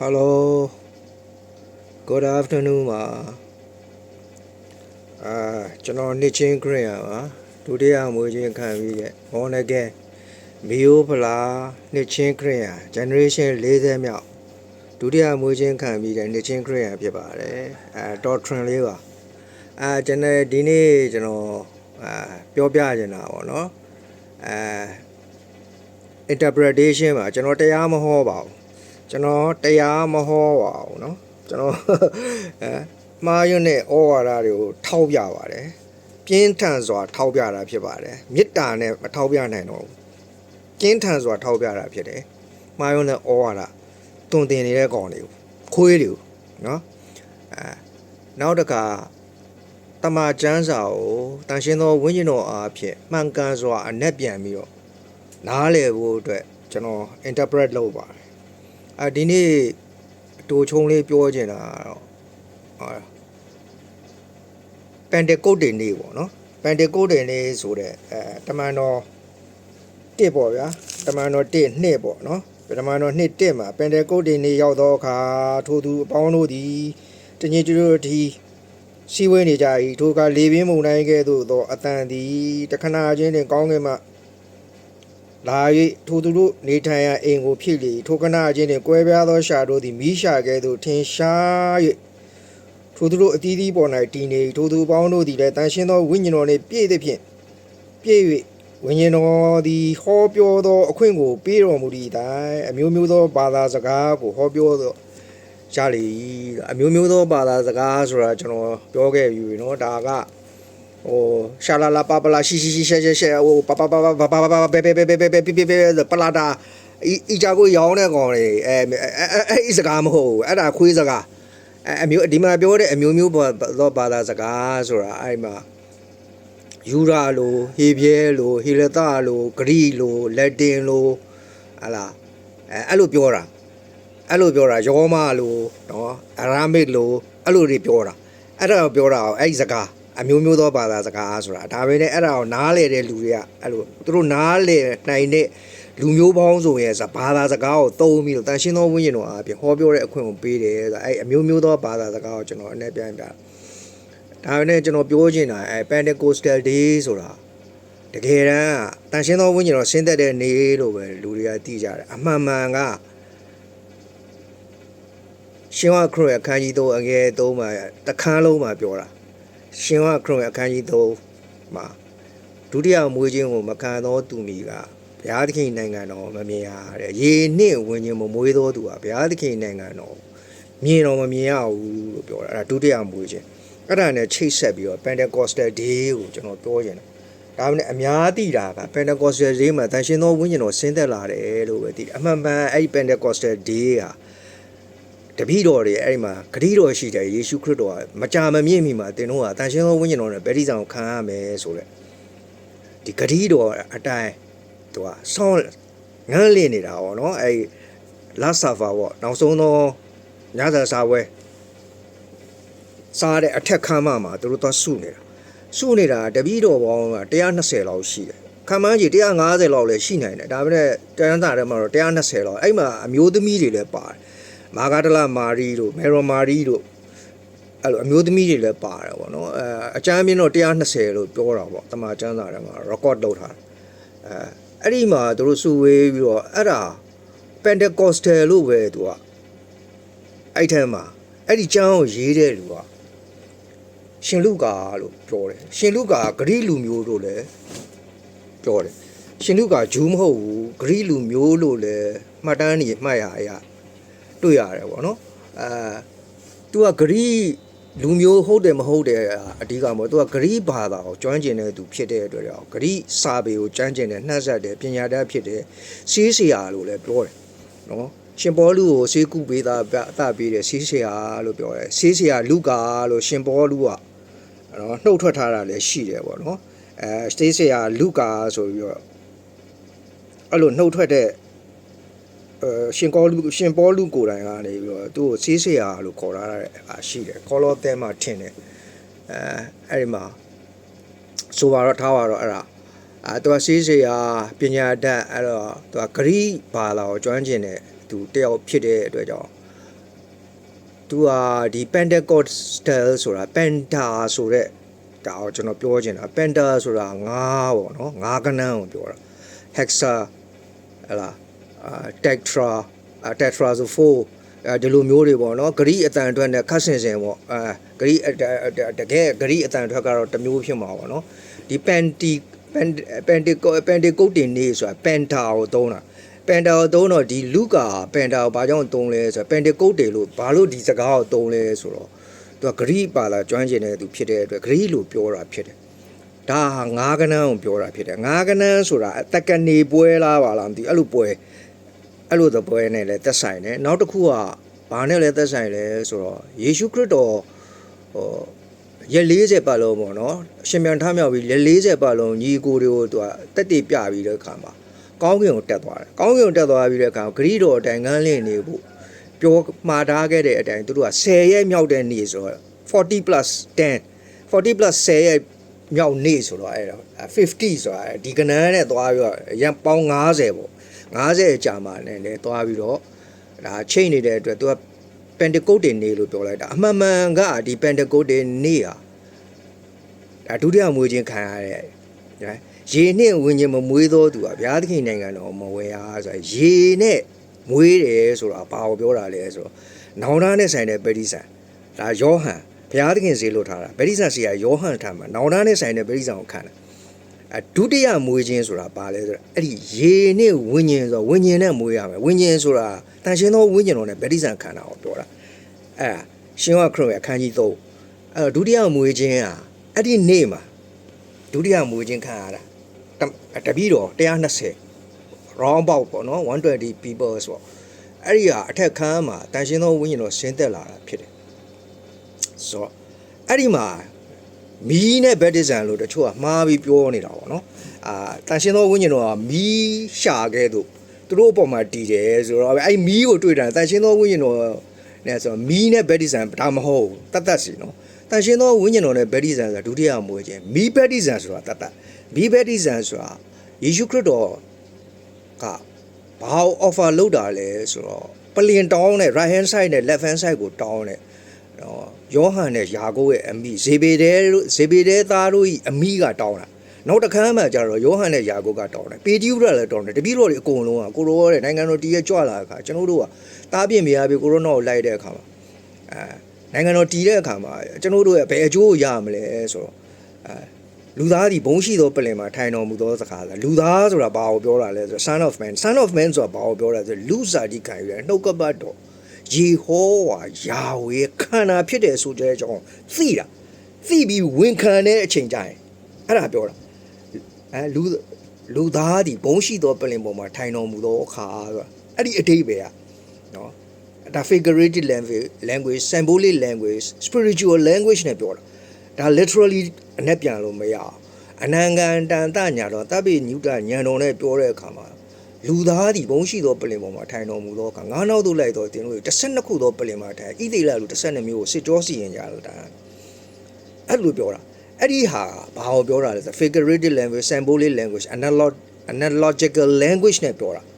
Hello Good afternoon ပါအာကျွန်တော်နှစ်ချင်းခရစ်ယာန်ပါဒုတိယမွေးချင်းခံပြီးတဲ့ Born Again မီယိုဖလာနှစ်ချင်းခရစ်ယာန် Generation 40မြောက်ဒုတိယမွေးချင်းခံပြီးတဲ့နှစ်ချင်းခရစ်ယာန်ဖြစ်ပါတယ်အဲ Doctrine လေးပါအာကျွန်တော်ဒီနေ့ကျွန်တော်အာပြောပြချင်တာပေါ့နော်အဲ interpretation ပါကျွန်တော်တရားမဟောပါဘူး ကျွန်တော်တရားမဟောပါဘူးเนาะကျွန်တော် အဲမှားရွံ့တဲ့ဩဝါဒတွေကိုထောက်ပြပါတယ်ပြင်းထန်စွာထောက်ပြတာဖြစ်ပါတယ်မေတ္တာနဲ့မထောက်ပြနိုင်တော့ဘူးပြင်းထန်စွာထောက်ပြတာဖြစ်တယ်မှားရွံ့တဲ့ဩဝါဒတွင်တင်နေတဲ့ကောင်တွေကိုခွေးတွေကိုเนาะအဲနောက်တစ်ခါတမန်ကျမ်းစာကိုတန်ရှင်းသောဝိညာဉ်တော်အားဖြင့်မှန်ကန်စွာအ내ပြန်ပြီးတော့နားလည်ဖို့အတွက်ကျွန်တော် interpret လုပ်ပါတယ် ် အဲဒီနေ့အတူချုံလေးပြောချင်တာကတော့ဟာပန်တကုတ်တင်နေ့ပေါ့နော်ပန်တကုတ်တင်နေ့ဆိုတဲ့အဲတမန်တော်တစ်ပေါ့ဗျာတမန်တော်တစ်နှစ်ပေါ့နော်တမန်တော်နှစ်တစ်မှာပန်တကုတ်တင်နေ့ရောက်တော့အခါထိုသူအပေါင်းတို့သည်တညီတူတို့ဒီစီဝဲနေကြ၏ထိုကလေပြင်းမုန်တိုင်းကဲ့သို့သောအတန်သည်တခဏချင်းတွင်ကောင်းကင်မှ လာ၍ထိုသူတို့နေထိုင်ရာအိမ်ကိုဖြစ်လေထိုကနာချင်းတွင်ကွဲပြားသောရှာတို့သည်မိရှာကဲ့သို့ထင်ရှား၍ထိုသူတို့အသီးသီးပေါ်၌တည်နေထိုသူပေါင်းတို့သည်လည်းတန်ရှင်းသောဝိညာဉ်တော်နှင့်ပြည့်သဖြင့်ပြည့်၍ဝိညာဉ်တော်သည်ဟောပြောသောအခွင့်ကိုပေးတော်မူသည့်အတိုင်းအမျိုးမျိုးသောဘာသာစကားကိုဟောပြောသောရလေအမျိုးမျိုးသောဘာသာစကားဆိုတာကျွန်တော်ပြောခဲ့ပြီเนาะဒါက ဟိုရှာလာလာပါပလာရှိရှိရှိရှဲရှဲရှဲဟိုပပပပပပပပဘေဘေဘေဘေဘေဘေဘေဘေဘေပလာတာအီကြကိုရောင်းတဲ့ကောင်လေအဲအဲအဲစကားမဟုတ်ဘူးအဲ့ဒါခွေးစကားအဲအမျိုးဒီမှာပြောတဲ့အမျိုးမျိုးသောဘာသာစကားဆိုတာအဲ့မှာယူရာလိုဟေပြဲလိုဟေလသလိုဂရိလိုလက်တင်လိုဟလာအဲအဲ့လိုပြောတာအဲ့လိုပြောတာယောမလိုနော်အရာမစ်လိုအဲ့လိုတွေပြောတာအဲ့ဒါပြောတာအဲ့ဒီစကား အမျိုးမျိုးသောဘာသာစကားဆိုတာဒါပဲနဲ့အဲ့ဒါကိုနားလေတဲ့လူတွေကအဲ့လိုသူတို့နားလေနိုင်တဲ့လူမျိုးပေါင်းစုံရဲ့ဘာသာစကားကိုသုံးပြီးတော့တန်ရှင်းသောဝိညာဉ်တော်အပြင်ဟောပြောတဲ့အခွင့်ကိုပေးတယ်ဆိုတာအဲ့အမျိုးမျိုးသောဘာသာစကားကိုကျွန်တော်အနေပြန်ပြဒါပဲနဲ့ကျွန်တော်ပြောချင်တာအဲ့ Pentecostal Day ဆိုတာတကယ်တမ်းတန်ရှင်းသောဝိညာဉ်တော်ဆင်းသက်တဲ့နေ့လို့ပဲလူတွေကသိကြတယ်အမှန်မှန်ကရှင်ဝခရစ်အခန်းကြီး3အငယ်3မှာတခန်းလုံးမှာပြောတာ ရှင်ဝခရုံအခန်းကြီး3မှာဒုတိယမွေးခြင်းကိုမခံသောသူမီကဘုရားသခင်နိုင်ငံတော်မမြင်ရတဲ့ရေနှင့်ဝิญဉ်မမွေးသောသူကဘုရားသခင်နိုင်ငံတော်မြင်တော်မမြင်ရဘူးလို့ပြောတာအဲ့ဒါဒုတိယမွေးခြင်းအဲ့ဒါနဲ့ချိတ်ဆက်ပြီးတော့ Pentecostal Day ကိုကျွန်တော်ပြောချင်တယ်ဒါမှမဟုတ်အများသိတာက Pentecostal Day မှာတန်ရှင်သောဝိညာဉ်တော်ဆင်းသက်လာတယ်လို့ပဲသိတယ်အမှန်မှန်အဲ့ဒီ Pentecostal Day ဟာ တပည့်တော်တွေအဲ့ဒီမှာဂတိတော်ရှိတယ်ယေရှုခရစ်တော်ကမကြာမမြင့်မီမှာတင်တော့အတန်ရှင်းသောဝိညာဉ်တော်နဲ့ဗက်ဒီဆောင်ခံရမယ်ဆိုတဲ့ဒီဂတိတော်အတိုင်းသူကဆောင်းငန်းလင့်နေတာပေါ့နော်အဲ့လာဆာဖာပေါ့နောက်ဆုံးသောညစာစာဝဲစားတဲ့အထက်ခမ်းမမှာသူတို့သွားစုနေတာစုနေတာတပည့်တော်ပေါင်းက120လောက်ရှိတယ်ခမ်းမကြီး150လောက်လည်းရှိနိုင်တယ်ဒါပေမဲ့တန်းစာထဲမှာတော့120လောက်အဲ့မှာအမျိုးသမီးတွေလည်းပါတယ် မာဂဒလမာရီတို့မေရိုမာရီတို့အဲ့လိုအမျိုးသမီးတွေလည်းပါတယ်ဗောနော်အဲအကျမ်းပြင်းတော့120လို့ပြောတာဗောတမန်ကျမ်းစာထဲမှာ record လုပ်ထားတယ်အဲအဲ့ဒီမှာသူတို့စုဝေးပြီးတော့အဲ့ဒါ Pentecostal လို့ပဲသူကအဲ့ထဲမှာအဲ့ဒီကျမ်းကိုရေးတဲ့လူကရှင်လုကာလို့ပြောတယ်ရှင်လုကာဂရိလူမျိုးတို့လည်းပြောတယ်ရှင်လုကာဂျူးမဟုတ်ဘူးဂရိလူမျိုးလို့လည်းမှတ်တမ်းနေမှတ်ရအရာ တွေ့ရတယ်ပေါ့နော်အဲသူကဂရိလူမျိုးဟုတ်တယ်မဟုတ်တယ်အဓိကမဟုတ်သူကဂရိဘာသာကိုကျွမ်းကျင်တဲ့သူဖြစ်တဲ့အတွက်ကြောင့်ဂရိစာပေကိုကျွမ်းကျင်တဲ့နှက်ဆက်တယ်ပညာတတ်ဖြစ်တယ်စီးစရာလို့လည်းပြောတယ်နော်ရှင်ပေါလုကိုစေကုပေးတာအသပေးတယ်စီးစရာလို့ပြောတယ်စီးစရာလူကာလို့ရှင်ပေါလုကနော်နှုတ်ထွက်ထားတာလည်းရှိတယ်ပေါ့နော်အဲစီးစရာလူကာဆိုပြီးတော့အဲ့လိုနှုတ်ထွက်တဲ့အဲ ရှင်ကောလူရှင်ပေါလုကိုယ်တိုင်ကနေပြီးတော့သူ့ကိုစီးစရာလို့ခေါ်ထားတဲ့အားရှိတယ်ကောလောသဲမှာထင်တယ်အဲအဲ့ဒီမှာဆိုပါတော့ထားပါတော့အဲ့ဒါအဲသူကစီးစရာပညာတတ်အဲ့တော့သူကဂရိဘာလာကိုကျွမ်းကျင်တဲ့သူတယောက်ဖြစ်တဲ့အတွက်ကြောင့်သူဟာဒီ Pentecostal ဆိုတာ Penta ဆိုတဲ့ဒါကိုကျွန်တော်ပြောချင်တာ Penta ဆိုတာငါးပေါ့နော်ငါးကနန်းကိုပြောတာ Hexa ဟလာအာ Tetra အာ Tetra ဆို4အဲဒီလိုမျိုးတွေပေါ့နော်ဂရိအတန်အတွက်နဲ့ခတ်ဆင်ဆင်ပေါ့အာဂရိအတတကယ်ဂရိအတန်အတွက်ကတော့တစ်မျိုးဖြစ်မှာပေါ့နော်ဒီ Penti Pentico Pentico တင်နေဆိုတာ Penta ကိုသုံးတာပန်တာကိုသုံးတော့ဒီလူကာပန်တာကိုဘာကြောင့်သုံးလဲဆိုတော့ပန်တကုတ်တယ်လို့ဘာလို့ဒီစကားကိုသုံးလဲဆိုတော့သူကဂရိပါလာကျွမ်းကျင်တဲ့သူဖြစ်တဲ့အတွက်ဂရိလို့ပြောတာဖြစ်တယ်ဒါဟာငါးကနန်းကိုပြောတာဖြစ်တယ်ငါးကနန်းဆိုတာအတက္ကနေပွဲလားပါလားမသိဘူးအဲ့လိုပွဲ အဲ့လိုသပွဲနဲ့လည်းသက်ဆိုင်တယ်နောက်တစ်ခုကဘာနဲ့လဲသက်ဆိုင်လဲဆိုတော့ယေရှုခရစ်တော်ဟိုရက်40ပတ်လုံးပေါ့နော်အရှင်မြန်ထမြောက်ပြီးရက်40ပတ်လုံးညီကိုတွေကိုသူကတက်တည်ပြပြီးတဲ့အခါမှာကောင်းကင်ကိုတက်သွားတယ်။ကောင်းကင်ကိုတက်သွားပြီးတဲ့အခါဂရိတော်အတိုင်းငန်းလင့်နေဖို့ပြောမှာထားခဲ့တဲ့အတိုင်းသူတို့က10ရက်မြောက်တဲ့နေ့ဆိုတော့40 plus 10 40 plus 10ရက်မြောက်နေ့ဆိုတော့အဲ့ဒါ50ဆိုတာဒီကနန်းနဲ့သွားပြီးတော့ရန်ပေါင်း90ပေါ့ 90အကြာမှလည်းလည်းသွားပြီးတော့ဒါချိန်နေတဲ့အတွက်သူကပန်တကုတ်တင်နေလို့ပြောလိုက်တာအမှန်မှန်ကဒီပန်တကုတ်တင်နေဟာဒါဒုတိယမွေးခြင်းခံရတဲ့နော်ရေနဲ့ဝิญဉ်မမွေးသောသူကဘုရားသခင်နိုင်ငံတော်မဝယ်အားဆိုရေနဲ့မွေးတယ်ဆိုတာဘာကိုပြောတာလဲဆိုတော့နောင်တနဲ့ဆိုင်တဲ့ပရိသန်ဒါယောဟန်ဘုရားသခင်ဈေးလို့ထားတာပရိသန်စီကယောဟန်ထားမှာနောင်တနဲ့ဆိုင်တဲ့ပရိသန်ကိုခံတာ အဒုတိယမွေးခြင်းဆိုတာဘာလဲဆိုတော့အဲ့ဒီရေနဲ့ဝิญဉ်ဆိုဝิญဉ်နဲ့မွေးရမယ်ဝิญဉ်ဆိုတာတန်ရှင်သောဝิญဉ်တော်နဲ့ပရိသန်ခံတာကိုပြောတာအဲ့ဒါရှင်ဝခရစ်ရဲ့အခန်းကြီး3အဲ့တော့ဒုတိယမွေးခြင်းဟာအဲ့ဒီနေ့မှာဒုတိယမွေးခြင်းခံရတာ တပီတော့120 round about ပေါ့နော်120 people ဆိုတော့အဲ့ဒီဟာအထက်ခန်းမှာတန်ရှင်းသောဝိညာဉ်တော်ဆင်းသက်လာတာဖြစ်တယ်ဆိုတော့အဲ့ဒီမှာ မီးနဲ့ဗက်ဒစ်ဇန်လို့တချို့ကမှားပြီးပြောနေတာပေါ့နော်အာတန်ရှင်းသောဝိညာဉ်တော်ကမီးရှာခဲ့သူသူတို့အပေါ်မှာတည်တယ်ဆိုတော့အဲ့မီးကိုတွေ့တာတန်ရှင်းသောဝိညာဉ်တော်နဲ့ဆိုတော့မီးနဲ့ဗက်ဒစ်ဇန်ဒါမဟုတ်တတ်တတ်စီနော်တန်ရှင်းသောဝိညာဉ်တော်နဲ့ဗက်ဒစ်ဇန်ဆိုတာဒုတိယမွေးခြင်းမီးဗက်ဒစ်ဇန်ဆိုတာတတ်တတ်ဘီဘက်တီဇန်ဆိုတာယေရှုခရစ်တော်ကဘာကို offer လုပ်တာလဲဆိုတော့ပလင်တောင်းတဲ့ right hand side နဲ့ left hand side ကိုတောင်းတဲ့ နော်ယောဟန်နဲ့ယာကုပ်ရဲ့အမိဇေဘေဒဲဇေဘေဒဲသားတို့ဤအမိကတောင်းတာနောက်တစ်ခါမှကျတော့ယောဟန်နဲ့ယာကုပ်ကတောင်းတယ်ပေတရုရလည်းတောင်းတယ်တပည့်တော်တွေအကုန်လုံးကကိုရောတဲ့နိုင်ငံတော်တည်ရကြွလာတဲ့အခါကျွန်တော်တို့ကတားပြင်းမရပြီကိုရောနောကိုလိုက်တဲ့အခါမှာအဲနိုင်ငံတော်တည်တဲ့အခါမှာကျွန်တော်တို့ရဲ့ဘယ်အကျိုးရမလဲဆိုတော့အဲလူသားဒီဘုံရှိသောပလင်မှာထိုင်တော်မူသောစကားလားလူသားဆိုတာဘာကိုပြောတာလဲဆို son of man son of man ဆိုတာဘာကိုပြောတာဆိုလူစားဒီခံရနှုတ်ကပတ်တော် ယေဟောဝါယာဝေခန္ဓာဖြစ်တယ်ဆိုတဲ့အကြောင်းသိတာသိပြီးဝန်ခံတဲ့အချိန်ကျရင်အဲ့ဒါပြောတာအဲလူလူသားဒီဘုံရှိသောပလင်ပေါ်မှာထိုင်တော်မူသောအခါဆိုတာအဲ့ဒီအတိတ်ပဲอ่ะနော်ဒါ figurative language language symbolic language spiritual language နဲ့ပြောတာ ဒါ literally အ내ပြန်လို့မရအောင်အနန္တန်တန်တညာတော့တပ်ပိညုတညံတော်နဲ့ပြောတဲ့အခါမှာ လူသားဒီဘုံရှိသောပလင်ပေါ်မှာထိုင်တော်မူသောအခါငါးနောက်သို့လိုက်တော့တင်လို့12ခုသောပလင်မှာထိုင်ဣသိလလူ12မျိုးကိုစစ်ကြောစီရင်ကြလို့ဒါအဲ့လိုပြောတာအဲ့ဒီဟာဘာကိုပြောတာလဲဆို figurative language symbolic language analog analogical language နဲ့ပြောတာနော်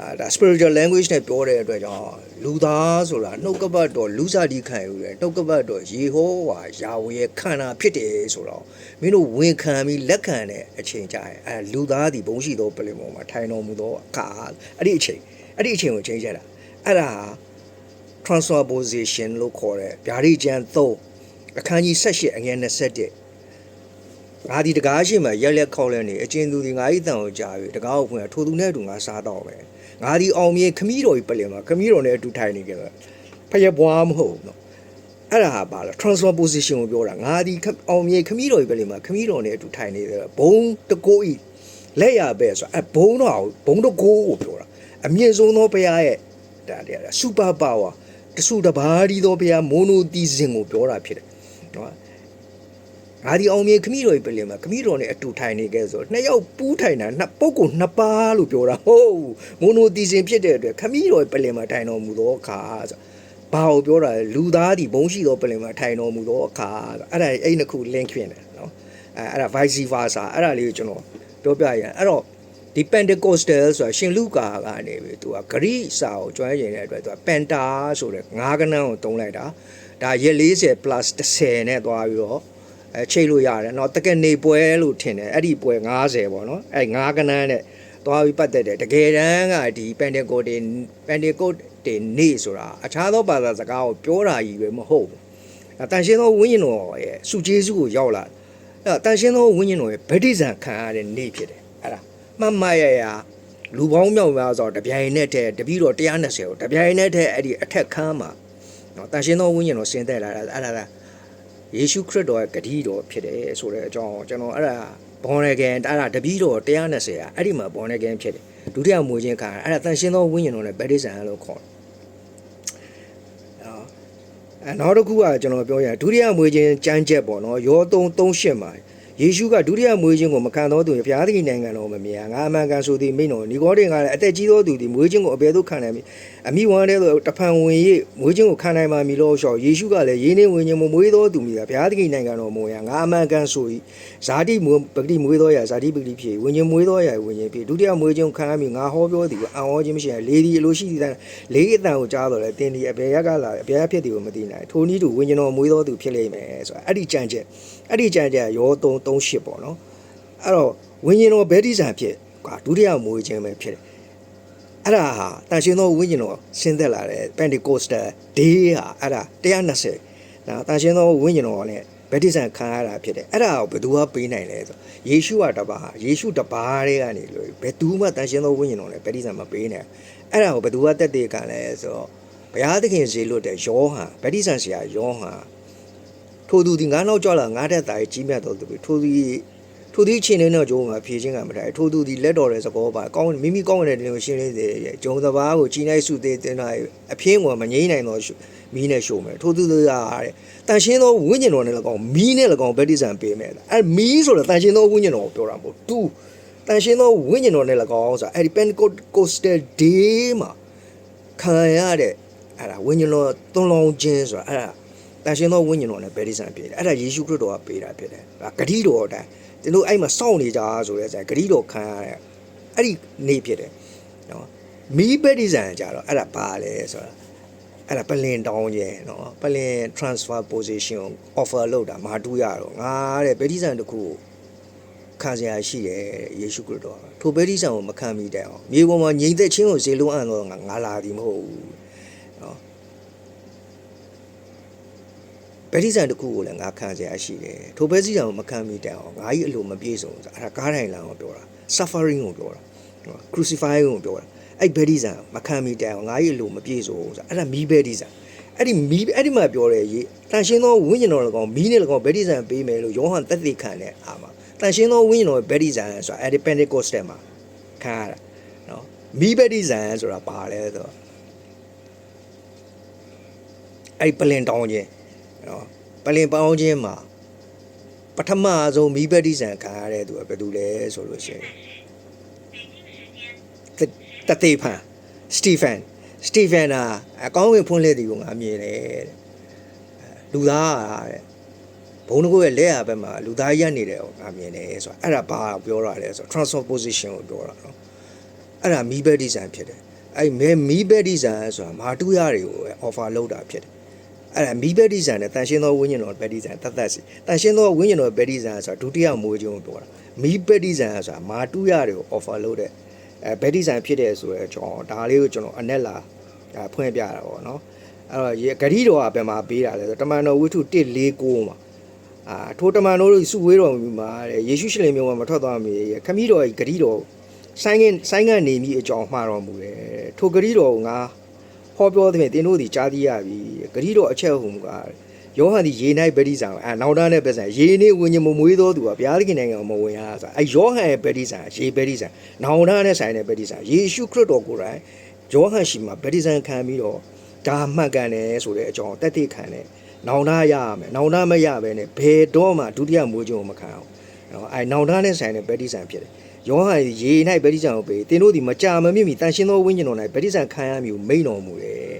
အာဒါ spiritual language နဲ့ပြောတဲ့အတွက်ကြောင့်လူသားဆိုတာနှုတ်ကပတ်တော်လူစားဒီခံယူတယ်နှုတ်ကပတ်တော်ယေဟောဝါယာဝေရဲ့ခန္ဓာဖြစ်တယ်ဆိုတော့မင်းတို့ဝန်ခံပြီးလက်ခံတဲ့အချိန်ကြရင်အဲလူသားဒီဘုံရှိသောပလင်ပေါ်မှာထိုင်တော်မူသောအခါအဲ့ဒီအချိန်အဲ့ဒီအချိန်ကိုချိန်ချက်တာအဲ့ဒါဟာ transposition လို့ခေါ်တဲ့ဗျာဒိကျန်3အခန်းကြီး78အငယ်27ငါဒီတကားရှိမှရက်လက်ခေါက်လဲနေအချင်းသူဒီငါဤတန်ကိုကြားပြီတကားကိုဖွင့်ထိုသူနဲ့အတူငါစားတော့မယ် ငါဒီအောင်မြေခမီးတော်ကြီးပလင်မှာခမီးတော်နဲ့အတူထိုင်နေကြတယ်ဖယဘွားမဟုတ်ဘူးနော်အဲ့ဒါဟာပါလား transfer position ကိုပြောတာငါဒီအောင်မြေခမီးတော်ကြီးပလင်မှာခမီးတော်နဲ့အတူထိုင်နေတယ်ဘုံတကိုးဤလက်ရပဲဆိုအဘုံတော်ဘုံတကိုးကိုပြောတာအမြင့်ဆုံးသောဘုရားရဲ့ဒါတရား super power တဆူတဘာဒီသောဘုရားမိုနိုတီဇင်ကိုပြောတာဖြစ်တယ်နော် ငါဒီအောင်မြေခမီးတော်ကြီးပလင်မှာခမီးတော်နဲ့အတူထိုင်နေခဲ့ဆိုနှစ်ယောက်ပူးထိုင်တာနှစ်ပုတ်ကိုနှစ်ပါးလို့ပြောတာဟုတ်မိုနိုတီဇင်ဖြစ်တဲ့အတွက်ခမီးတော်ပလင်မှာထိုင်တော်မူသောအခါဆိုဘာကိုပြောတာလဲလူသားဒီဘုံရှိသောပလင်မှာထိုင်တော်မူသောအခါဆိုအဲ့ဒါအဲ့နှစ်ခု link ဖြစ်နေတယ်နော်အဲအဲ့ဒါ vice versa အဲ့ဒါလေးကိုကျွန်တော်ပြောပြရရင်အဲ့တော့ဒီ Pentecostal ဆိုတာရှင်လူကာကနေပြီသူကဂရိစာကိုကျွမ်းကျင်တဲ့အတွက်သူက Penta ဆိုတဲ့ငါးကဏ္ဍကိုသုံးလိုက်တာဒါရက်40 plus 10နဲ့သွားပြီးတော့ အဲချိန်လို့ရတယ်เนาะတကယ်နေပွဲလို့ထင်တယ်အဲ့ဒီပွဲ90ပေါ့နော်အဲ့ငါးကဏ္ဍနဲ့သွားပြီးပတ်သက်တယ်တကယ်တမ်းကဒီ Pentecost Pentecost တင်နေဆိုတာအခြားသောဘာသာစကားကိုပြောတာကြီးပဲမဟုတ်ဘူးအဲတန်ရှင်းသောဝိညာဉ်တော်ရဲ့စုကျေးဇူးကိုရောက်လာတယ်အဲ့တန်ရှင်းသောဝိညာဉ်တော်ရဲ့ဗတ္တိဇံခံရတဲ့နေ့ဖြစ်တယ်အဲ့ဒါမှတ်မှတ်ရရလူပေါင်းမြောက်များဆိုတော့တပြိုင်နက်တည်းတပည့်တော်120ကိုတပြိုင်နက်တည်းအဲ့ဒီအထက်ခန်းမှာနော်တန်ရှင်းသောဝိညာဉ်တော်ဆင်းသက်လာတာအဲ့ဒါက ယေရှုခရစ်တော်ရဲ့ဂတိတော်ဖြစ်တယ်ဆိုတဲ့အကြောင်းကိုကျွန်တော်အဲ့ဒါဘောနဂန်အဲ့ဒါတပည့်တော်120อ่ะအဲ့ဒီမှာဘောနဂန်ဖြစ်တယ်ဒုတိယမွေခြင်းခံရအဲ့ဒါတန်ရှင်းသောဝိညာဉ်တော်နဲ့ဗတ္တိဇံလို့ခေါ်တယ်အဲနောက်တစ်ခုကကျွန်တော်ပြောရရင်ဒုတိယမွေခြင်းကြမ်းချက်ပေါ့နော်ယော3 38မှာ ယေရှုကဒုတိယမွေးခြင်းကိုမခံသောသူဘုရားသခင်နိုင်ငံတော်မမြင်ငါအမှန်ကန်ဆိုသည်မိန့်တော်နီကောဒင်ကလည်းအသက်ကြီးသောသူသည်မွေးခြင်းကိုအဘယ်သို့ခံနိုင်မည်အမိဝမ်းတဲ့သို့တဖန်ဝင်၍မွေးခြင်းကိုခံနိုင်ပါမည်လို့ရှောယေရှုကလည်းယေနေဝင်ခြင်းမမွေးသောသူမည်ဘုရားသခင်နိုင်ငံတော်မဝင်ငါအမှန်ကန်ဆို၏ဇာတိမွေးပဂတိမွေးသောရာဇာတိပဂတိဖြစ်ဝင်ခြင်းမွေးသောရာဝင်ခြင်းဖြစ်ဒုတိယမွေးခြင်းခံရမည်ငါဟောပြောသည်ကိုအံ့ဩခြင်းမရှိရလေဒီအလိုရှိသည်တိုင်းလေးအတန်ကိုကြားတော့လေတင်းဒီအဘယ်ရက်ကလာအဘယ်ရဖြစ်သည်ကိုမသိနိုင်ထိုနည်းတူဝင်ခြင်းတော်မွေးသောသူဖြစ်လိမ့်မယ်ဆိုတာအဲ့ဒီကြံချက် အဲ့ဒီကြံချက်ရော3 38ပေါ့နော်အဲ့တော့ဝိညာဉ်တော်ဗေဒိဇာဖြစ်ကွာဒုတိယမွေးခြင်းပဲဖြစ်တယ်အဲ့ဒါဟာတန်ရှင်သောဝိညာဉ်တော်ဆင်းသက်လာတဲ့ Pentecostal Day ဟာအဲ့ဒါ120နော်တန်ရှင်သောဝိညာဉ်တော်နဲ့ဗေဒိဇာခံရတာဖြစ်တယ်အဲ့ဒါကိုဘယ်သူကပေးနိုင်လဲဆိုယေရှုကတပါးဟာယေရှုတပါးတဲ့ကနေလို့ဘယ်သူမှတန်ရှင်သောဝိညာဉ်တော်နဲ့ဗေဒိဇာမပေးနိုင်အဲ့ဒါကိုဘယ်သူကတက်တဲ့ကံလဲဆိုတော့ဘုရားသခင်ဇေလွတ်တဲ့ယောဟန်ဗေဒိဇာဆရာယောဟန် ထိုသူဒီငါးနောက်ကြွလာငါးတက်သားကြီးမြတ်တော်သူပဲထိုသူထိုသူချင်းနေတော့ဂျုံမှာဖြည့်ချင်းကမထိုင်ထိုသူဒီလက်တော်တဲ့သဘောပါကောင်းမိမိကောင်းတဲ့တင်ကိုရှင်းလေးစေဂျုံသဘာကိုကြီးနိုင်စုသေးတင်တာအပြင်းကမငိမ့်နိုင်တော့မီးနဲ့ရှို့မယ်ထိုသူတို့ကတဲ့တန်ရှင်းသောဝိညာဉ်တော်နဲ့လည်းကောင်းမီးနဲ့လည်းကောင်းဗက်တိဇံပေးမယ်အဲမီးဆိုတော့တန်ရှင်းသောဝိညာဉ်တော်ကိုပြောတာမဟုတ်တူတန်ရှင်းသောဝိညာဉ်တော်နဲ့လည်းကောင်းဆိုတာအဲ့ဒီ Pentecostal Day မှာခံရတဲ့အဲ့ဒါဝိညာဉ်တော်သွန်လောင်းခြင်းဆိုတာအဲ့ဒါ တန်ရှင်သောဝိညာဉ်တော်နဲ့ဗေဒိဆန်ဖြစ်တယ်အဲ့ဒါယေရှုခရစ်တော်ကပေးတာဖြစ်တယ်ဒါဂတိတော်အတိုင်းကျွန်တော်အဲ့မှာစောင့်နေကြဆိုတဲ့ဆိုင်ဂတိတော်ခံရတဲ့အဲ့ဒီနေ့ဖြစ်တယ်နော်မီးဗေဒိဆန်ကြတော့အဲ့ဒါဘာလဲဆိုတာအဲ့ဒါပလင်တောင်းခြင်းနော်ပလင် transfer position offer လုပ်တာမဟာတူးရတော့ငါတဲ့ဗေဒိဆန်တစ်ခုကိုခံစရာရှိတယ်ယေရှုခရစ်တော်ထိုဗေဒိဆန်ကိုမခံမိတဲ့အောင်မြေပေါ်မှာငြိမ်သက်ခြင်းကိုဇေလုံးအံ့တော့ငါငါလာသည်မဟုတ်ဘူး ဗက်ဒီဆန်တစ်ခုကိုလည်းငါခံစရာရှိတယ်ထိုဗက်ဒီဆန်ကိုမခံမိတဲ့အောင်ငါကြီးအလိုမပြေဆုံးဆိုအဲ့ဒါကားတိုင်းလမ်းကိုပြောတာ suffering ကိုပြောတာနော် crucify ကိုပြောတာအဲ့ဗက်ဒီဆန်မခံမိတဲ့အောင်ငါကြီးအလိုမပြေဆုံးဆိုအဲ့ဒါမီးဗက်ဒီဆန်အဲ့ဒီမီးအဲ့ဒီမှာပြောတဲ့ရေးတန်ရှင်းသောဝိညာဉ်တော်လည်းကောင်းမီးနဲ့လည်းကောင်းဗက်ဒီဆန်ပေးမယ်လို့ယောဟန်သက်သေခံတဲ့အာမှာတန်ရှင်းသောဝိညာဉ်တော်ဗက်ဒီဆန်ဆိုတာအဲ့ဒီ Pentecostal မှာခံရတာနော်မီးဗက်ဒီဆန်ဆိုတာပါလဲဆိုတော့အဲ့ပလင်တောင်းခြင်း နော်ပလင်ပေါင်းခြင်းမှာပထမဆုံးမိဘတိဆန်ခံရတဲ့သူကဘယ်သူလဲဆိုလို့ရှိရင်တတသေးဖန်စတီဖန်စတီဖန်ဟာအကောင်းဝင်ဖွင့်လှစ်သူကိုငါမြင်တယ်တဲ့လူသားဟာတဲ့ဘုံတကူရဲ့လက်ရဘက်မှာလူသားရက်နေတယ်ကိုငါမြင်တယ်ဆိုတာအဲ့ဒါဘာပြောရလဲဆိုတော့ transfer position ကိုပြောတာနော်အဲ့ဒါမိဘတိဆန်ဖြစ်တယ်အဲ့မဲမိဘတိဆန်ဆိုတာမာတူရတွေကို offer လုပ်တာဖြစ်တယ် အဲ့ဒါမီးဘက်ဒီဇန်နဲ့တန်ရှင်းသောဝိညာဉ်တော်ဘက်ဒီဇန်တတ်တတ်စီတန်ရှင်းသောဝိညာဉ်တော်ဘက်ဒီဇန်ဆိုတာဒုတိယမွေးခြင်းကိုပြောတာမီးဘက်ဒီဇန်ဆိုတာမာတူရတွေကို offer လုပ်တဲ့အဲဘက်ဒီဇန်ဖြစ်တဲ့ဆိုရဲကျွန်တော်ဒါလေးကိုကျွန်တော်အနက်လာအဲဖွင့်ပြတာပေါ့နော်အဲ့တော့ရေဂရီတော်ကဘယ်မှာပေးတာလဲဆိုတမန်တော်ဝိထု149မှာအာထိုတမန်တော်တို့စုဝေးတော်မူမှာတဲ့ယေရှုရှလင်မြို့မှာမထွက်သွားမီခမည်းတော်ဂရီတော်ဆိုင်ငင်ဆိုင်ကနေမိအကြောင်းမှားတော်မူတယ်ထိုဂရီတော်ကိုငါ ဟောပြောသဖြင့်သင်တို့သည်ကြားသိရပြီဂရိတော်အချက်ဟုမူကားယောဟန်သည်ရေ၌ဗတ္တိဇံအဲနောက်တန်းနဲ့ပဲဆိုင်ရေနေဝิญဉ်မမွေးသောသူကဘုရားသခင်နိုင်ငံကိုမဝင်ရဆိုအဲယောဟန်ရဲ့ဗတ္တိဇံရေဗတ္တိဇံနောက်တန်းနဲ့ဆိုင်တဲ့ဗတ္တိဇံယေရှုခရစ်တော်ကိုယ်တိုင်ယောဟန်ရှိမှာဗတ္တိဇံခံပြီးတော့ဒါမှတ်ကန်တယ်ဆိုတဲ့အကြောင်းတက်သိခံတယ်နောင်တရရမယ်နောင်တမရပဲနဲ့ဘယ်တော့မှဒုတိယမွေးခြင်းကိုမခံအောင်နော်အဲနောင်တနဲ့ဆိုင်တဲ့ဗတ္တိဇံဖြစ်တယ် ယောဟန်ရေ၌ဗတ္တိဇံကိုပေးသင်တို့ဒီမကြာမမြင့်မီတန်ရှင်းသောဝိညာဉ်တော်၌ဗတ္တိဇံခံရမည်ကိုမိန်တော်မူတယ်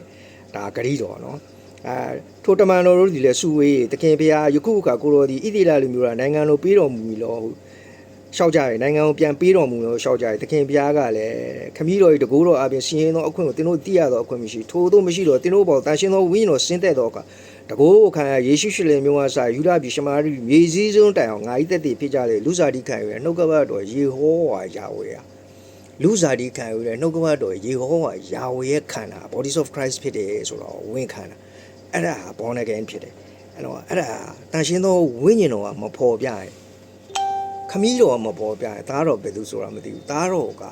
ဒါဂရိတော်နော်အဲထိုတမန်တော်တို့ဒီလဲစုဝေးတခင်ဖျားယခုအခါကိုတော်ဒီဣတိလလူမျိုးရာနိုင်ငံလိုပေးတော်မူမီလောဟုရှောက်ကြရနိုင်ငံကိုပြန်ပေးတော်မူလို့ရှောက်ကြရသခင်ဘုရားကလည်းခမည်းတော်၏တကူတော်အပြင်ရှင်ရင်သောအခွင့်ကိုသင်တို့သိရသောအခွင့်မရှိထို့သောမရှိတော့သင်တို့ဘောတန်ရှင်သောဝိညာဉ်တော်ဆင်းသက်သောအခါ တကူခံရယေရှုရှိလေမျိုးအစားယူဒပြည်ရှမာရိမြေစည်းစုံတိုင်အောင်ငါ၏တက်တည်ဖြစ်ကြလေလူစားတိခံရနှုတ်ကပတ်တော်ယေဟောဝါယာဝေယလူစားတိခံရနှုတ်ကပတ်တော်ယေဟောဝါယာဝေရဲ့ခန္ဓာ bodies of Christ ဖြစ်တယ်ဆိုတော့ဝင်ခန္ဓာအဲ့ဒါဟာ born again ဖြစ်တယ်အဲ့တော့အဲ့ဒါတန်ရှင်သောဝိညာဉ်တော်ကမဖော်ပြရင်ခမီးတော်ကမပေါ်ပြတယ်သားတော်ဘယ်သူဆိုတာမသိဘူးသားတော်က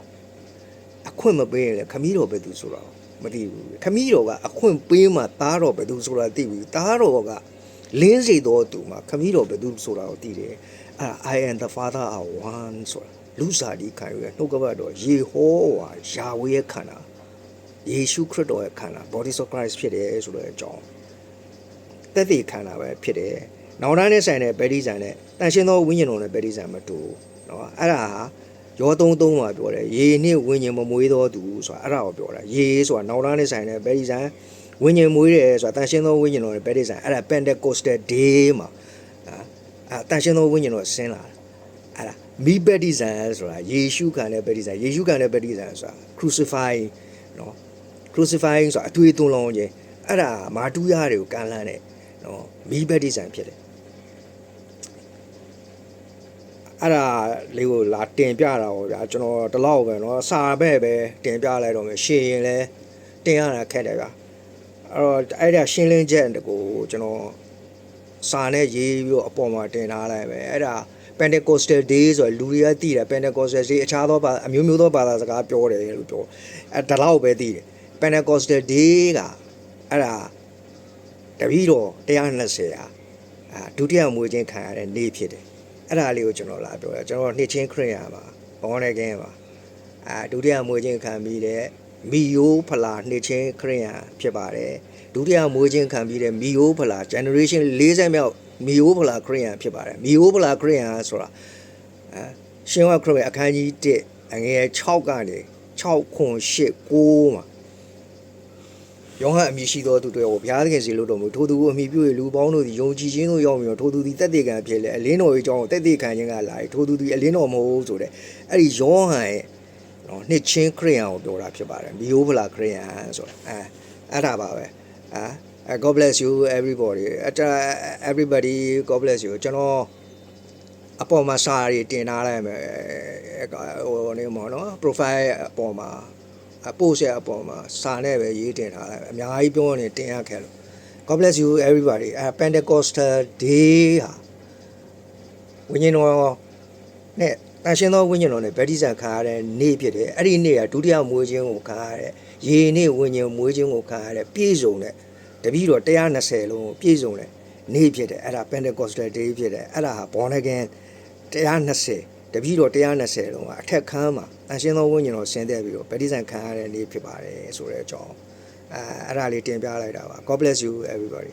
အခွင့်မပေးရင်လည်းခမီးတော်ဘယ်သူဆိုတာ မသိဘူးခမီးတော်ကအခွင့်ပေးမှသားတော်ဘယ်သူဆိုတာသိပြီသားတော်ကလင်းစေတော်သူမှာခမီးတော်ဘယ်သူဆိုတာကိုသိတယ်အဲ့ဒါ I am the father of one ဆိုတာလူစားဒီခံရနှုတ်ကပတ်တော်ယေဟောဝါယာဝေရဲ့ခန္ဓာယေရှုခရစ်တော်ရဲ့ခန္ဓာ body of Christ ဖြစ်တယ်ဆိုတဲ့အကြောင်းတက်တည်ခန္ဓာပဲဖြစ်တယ်။နောင်တန်းနဲ့ဆိုင်တဲ့ဗေဒိဇန်နဲ့တန်ရှင်းသောဝိညာဉ်တော်နဲ့ဗေဒိဇန်မတူဘူး။နော်အဲ့ဒါဟာ ရောသုံးသုံးမှာပြောတယ်။ရေနဲ့ဝိညာဉ်မမွေးသောသူဆိုတာအဲ့ဒါကိုပြောတာ။ရေဆိုတာနောင်တန်းနဲ့ဆိုင်တဲ့ဗေဒိဇန်ဝိညာဉ်မွေးတယ်ဆိုတာတန်ရှင်းသောဝိညာဉ်တော်နဲ့ဗေဒိဇန်အဲ့ဒါ Pentecostal Day မှာအဲတန်ရှင်းသောဝိညာဉ်တော်ဆင်းလာတာ။အဲ့ဒါမိဗေဒိဇန်ဆိုတာယေရှုခံတဲ့ဗေဒိဇန်ယေရှုခံတဲ့ဗေဒိဇန်ဆိုတာ crucify နော် crucifying ဆိုတာအသွေးသွန်းလောင်းခြင်းအဲ့ဒါမာတူးရတွေကိုကန်လန်းတဲ့နော်မိဘဒိဇန်ဖြစ်တယ် အဲ့ဒါလေးကိုလာတင်ပြတာပေါ့ဗျာကျွန်တော်တလောက်ပဲเนาะစာပဲ့ပဲတင်ပြလိုက်တော့မယ်ရှင်းရင်လဲတင်ရတာခက်တယ်ဗျာအဲ့တော့အဲ့ဒါရှင်းလင်းချက်တကူကျွန်တော်စာနဲ့ရေးပြီးတော့အပေါ်မှာတင်ထားလိုက်ပဲအဲ့ဒါ Pentecostal Day ဆိုတော့လူတွေကသိတယ် Pentecostal Day အခြားသောဘာအမျိုးမျိုးသောဘာသာစကားပြောတယ်လို့ပြောအဲဒါလောက်ပဲသိတယ် Pentecostal Day ကအဲ့ဒါတပည့်တော်120ဟာအာဒုတိယမွေးခြင်းခံရတဲ့နေ့ဖြစ်တယ် အဲ့ဒါလေးကိုကျွန်တော်လာပြောတယ်ကျွန်တော်နှစ်ချင်းခရစ်ယာန်ပါဘောနေကင်းပါအာဒုတိယမွေးခြင်းခံပြီးတဲ့မီယိုဖလာနှစ်ချင်းခရစ်ယာန်ဖြစ်ပါတယ်ဒုတိယမွေးခြင်းခံပြီးတဲ့မီယိုဖလာ generation 40မြောက်မီယိုဖလာခရစ်ယာန်ဖြစ်ပါတယ်မီယိုဖလာခရစ်ယာန်ဆိုတာအဲရှင်ဝခရစ်ယာန်အခန်းကြီး1အငယ်6ကနေ6ခွန်8 9မှာ ယောဟန်အမည်ရှိသောသူတို့ကိုဘုရားသခင်စီလို့တော်မူထိုသူကိုအမိပြု၍လူပေါင်းတို့သည်ယုံကြည်ခြင်းသို့ရောက်ပြီးတော့ထိုသူသည်တက်တည်ခံဖြစ်လေအလင်းတော်၏အကြောင်းကိုတက်တည်ခံခြင်းကလာ၏ထိုသူသည်အလင်းတော်မဟုတ်ဆိုတဲ့အဲ့ဒီယောဟန်ရဲ့နော်နှစ်ချင်းခရိယန်ကိုပြောတာဖြစ်ပါတယ်မီယိုဖလာခရိယန်ဆိုတာအဲအဲ့ဒါပါပဲအာ God bless you everybody အတ everybody God bless you ကျွန်တော်အပေါ်မှာစာရီတင်ထားလိုက်မယ်ဟိုနေမော်နော် profile အပေါ်မှာအ ပို့ဆက်အပေါ်မှာစာနဲ့ပဲရေးတင်ထားလိုက်မယ်အများကြီးပြောနေတင်ရခဲ့လို့ God bless you everybody အဲ Pentecostal Day ဟာဝိညာဉ်တော်နဲ့တန်ရှင်သောဝိညာဉ်တော်နဲ့ဗတ္တိဇံခံရတဲ့နေ့ဖြစ်တယ်အဲ့ဒီနေ့ကဒုတိယမွေးခြင်းကိုခံရတဲ့ရေနေ့ဝိညာဉ်မွေးခြင်းကိုခံရတဲ့ပြည့်စုံတဲ့တပည့်တော်120လုံးကိုပြည့်စုံတဲ့နေ့ဖြစ်တယ်အဲ့ဒါ Pentecostal Day ဖြစ်တယ်အဲ့ဒါဟာ born again 120 တပည့်တော်120လုံးကအထက်ခန်းမှာတန်ရှင်သောဝိညာဉ်တော်ဆင်းသက်ပြီးတော့ဗတ္တိဇံခံရတဲ့နေ့ဖြစ်ပါတယ်ဆိုတဲ့အကြောင်းအဲအဲ့ဒါလေးတင်ပြလိုက်တာပါ God bless you everybody